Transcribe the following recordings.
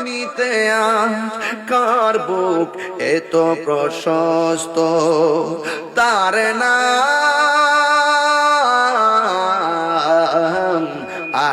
নিতে কার বুক এত প্রশস্ত? তার নাম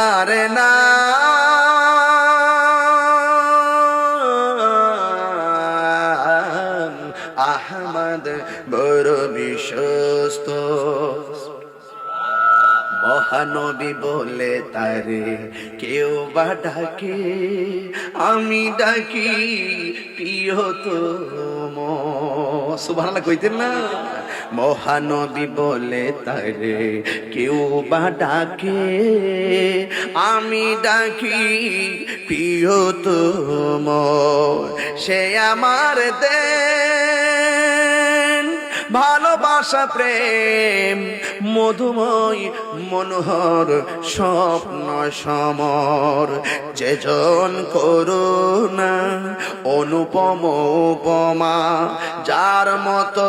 তার নাম আহমদ বড় বিশ্বস্ত মহানবী বলে তারে কেউ বা ডাকে, আমি ডাকি, প্রিয় তো সুভান কইতেন না? মহানবী বলে তারে, কেউ বা ডাকে? আমি ডাকি, প্রিয় তোম সে আমার দেন ভালোবাসা প্রেম মধুময় মনোহর স্বপ্ন সমর। যেজন করুণা অনুপম উপমা যার মতো